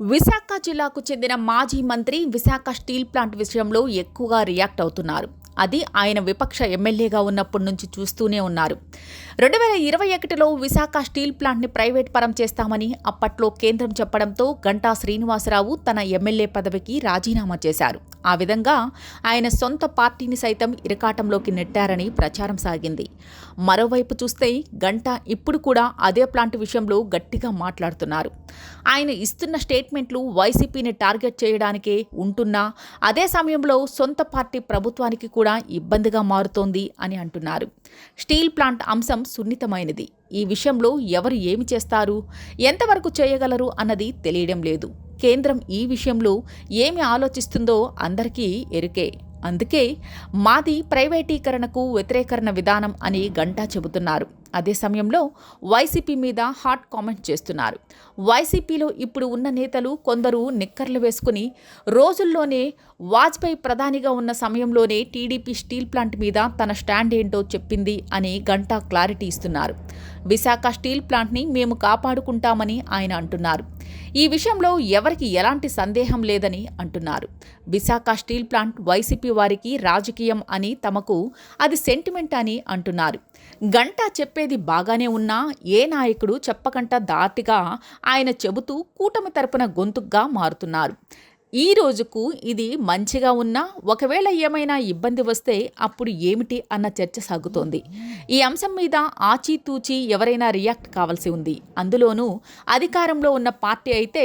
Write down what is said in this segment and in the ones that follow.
విశాఖ జిల్లాకు చెందిన మాజీ మంత్రి విశాఖ స్టీల్ ప్లాంట్ విషయంలో ఎక్కువగా రియాక్ట్ అవుతున్నారు. అది ఆయన విపక్ష ఎమ్మెల్యేగా ఉన్నప్పటి నుంచి చూస్తూనే ఉన్నారు. రెండు వేల ఇరవై ఒకటిలో విశాఖ స్టీల్ ప్లాంట్ని ప్రైవేట్ పరం చేస్తామని అప్పట్లో కేంద్రం చెప్పడంతో గంటా శ్రీనివాసరావు తన ఎమ్మెల్యే పదవికి రాజీనామా చేశారు. ఆ విధంగా ఆయన సొంత పార్టీని సైతం ఇరకాటంలోకి నెట్టారని ప్రచారం సాగింది. మరోవైపు చూస్తే గంట ఇప్పుడు కూడా అదే ప్లాంట్ విషయంలో గట్టిగా మాట్లాడుతున్నారు. ఆయన ఇస్తున్న స్టేట్మెంట్లు వైసీపీని టార్గెట్ చేయడానికే ఉంటున్నా అదే సమయంలో సొంత పార్టీ ప్రభుత్వానికి కూడా ఇబ్బందిగా మారుతోంది అని అంటున్నారు. స్టీల్ ప్లాంట్ అంశం సున్నితమైనది. ఈ విషయంలో ఎవరు ఏమి చేస్తారు ఎంతవరకు చేయగలరు అన్నది తెలియడం లేదు. కేంద్రం ఈ విషయంలో ఏమి ఆలోచిస్తుందో అందరికీ ఎరుకే. అందుకే మాది ప్రైవేటీకరణకు వ్యతిరేకరణ విధానం అని గంటా చెబుతున్నారు. అదే సమయంలో వైసీపీ మీద హాట్ కామెంట్ చేస్తున్నారు. వైసీపీలో ఇప్పుడు ఉన్న నేతలు కొందరు నిక్కర్లు వేసుకుని రోజుల్లోనే వాజ్పేయి ప్రధానిగా ఉన్న సమయంలోనే టీడీపీ స్టీల్ ప్లాంట్ మీద తన స్టాండ్ ఏంటో చెప్పింది అని గంటా క్లారిటీ ఇస్తున్నారు. విశాఖ స్టీల్ ప్లాంట్ని మేము కాపాడుకుంటామని ఆయన అంటున్నారు. ఈ విషయంలో ఎవరికి ఎలాంటి సందేహం లేదని అంటున్నారు. విశాఖ స్టీల్ ప్లాంట్ వైసీపీ వారికి రాజకీయం అని తమకు అది సెంటిమెంట్ అని అంటున్నారు. గంటా చెప్పేది బాగానే ఉన్నా ఏ నాయకుడు చెప్పకంట దాటిగా ఆయన చెబుతూ కూటమి తరపున గొంతుగ్గా మారుతున్నారు. ఈ రోజుకు ఇది మంచిగా ఉన్నా ఒకవేళ ఏమైనా ఇబ్బంది వస్తే అప్పుడు ఏమిటి అన్న చర్చ సాగుతోంది. ఈ అంశం మీద ఆచితూచి ఎవరైనా రియాక్ట్ కావాల్సి ఉంది. అందులోనూ అధికారంలో ఉన్న పార్టీ అయితే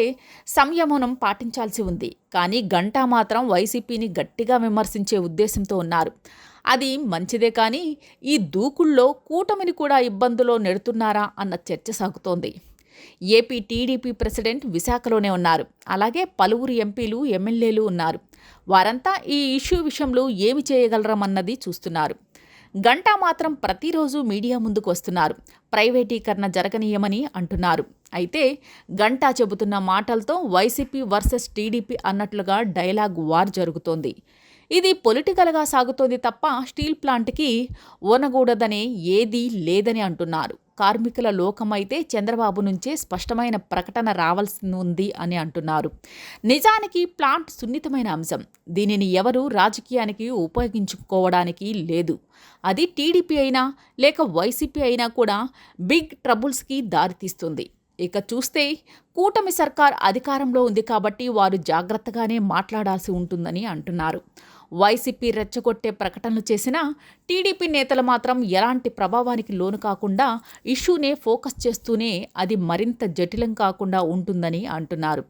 సంయమనం పాటించాల్సి ఉంది. కానీ గంటా మాత్రం వైసీపీని గట్టిగా విమర్శించే ఉద్దేశంతో ఉన్నారు. అది మంచిదే కానీ ఈ దూకుల్లో కూటమిని కూడా ఇబ్బందులో నెడుతున్నారా అన్న చర్చ సాగుతోంది. ఏపీ టీడీపీ ప్రెసిడెంట్ విశాఖలోనే ఉన్నారు. అలాగే పలువురు ఎంపీలు ఎమ్మెల్యేలు ఉన్నారు. వారంతా ఈ ఇష్యూ విషయంలో ఏమి చేయగలరమన్నది చూస్తున్నారు. గంటా మాత్రం ప్రతిరోజు మీడియా ముందుకు వస్తున్నారు. ప్రైవేటీకరణ జరగనీయమని అంటున్నారు. అయితే గంటా చెబుతున్న మాటలతో వైసీపీ వర్సెస్ టీడీపీ అన్నట్లుగా డైలాగ్ వార్ జరుగుతోంది. ఇది పొలిటికల్గా సాగుతోంది తప్ప స్టీల్ ప్లాంట్కి ఓనగూడదనే ఏదీ లేదని అంటున్నారు. కార్మికుల లోకమైతే చంద్రబాబు నుంచే స్పష్టమైన ప్రకటన రావాల్సి ఉంది అని అంటున్నారు. నిజానికి ప్లాంట్ సున్నితమైన అంశం. దీనిని ఎవరు రాజకీయానికి ఉపయోగించుకోవడానికి లేదు. అది టీడీపీ అయినా లేక వైసీపీ అయినా కూడా బిగ్ ట్రబుల్స్కి దారితీస్తుంది. ఇక చూస్తే కూటమి సర్కార్ అధికారంలో ఉంది కాబట్టి వారు జాగ్రత్తగానే మాట్లాడాల్సి ఉంటుందని అంటున్నారు. వైసీపీ రెచ్చగొట్టే ప్రకటనలు చేసినా టీడీపీ నేతలు మాత్రం ఎలాంటి ప్రభావానికి లోను కాకుండా ఇష్యూనే ఫోకస్ చేస్తూనే అది మరింత జటిలం కాకుండా ఉంటుందని అంటున్నారు.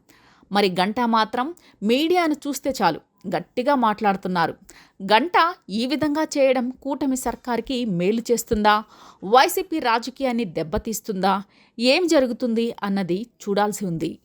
మరి గంట మాత్రం మీడియాను చూస్తే చాలు గట్టిగా మాట్లాడుతున్నారు. గంట ఈ విధంగా చేయడం కూటమి సర్కార్కి మేలు చేస్తుందా? వైసీపీ రాజకీయాన్ని దెబ్బతీస్తుందా? ఏం జరుగుతుంది అన్నది చూడాల్సి ఉంది.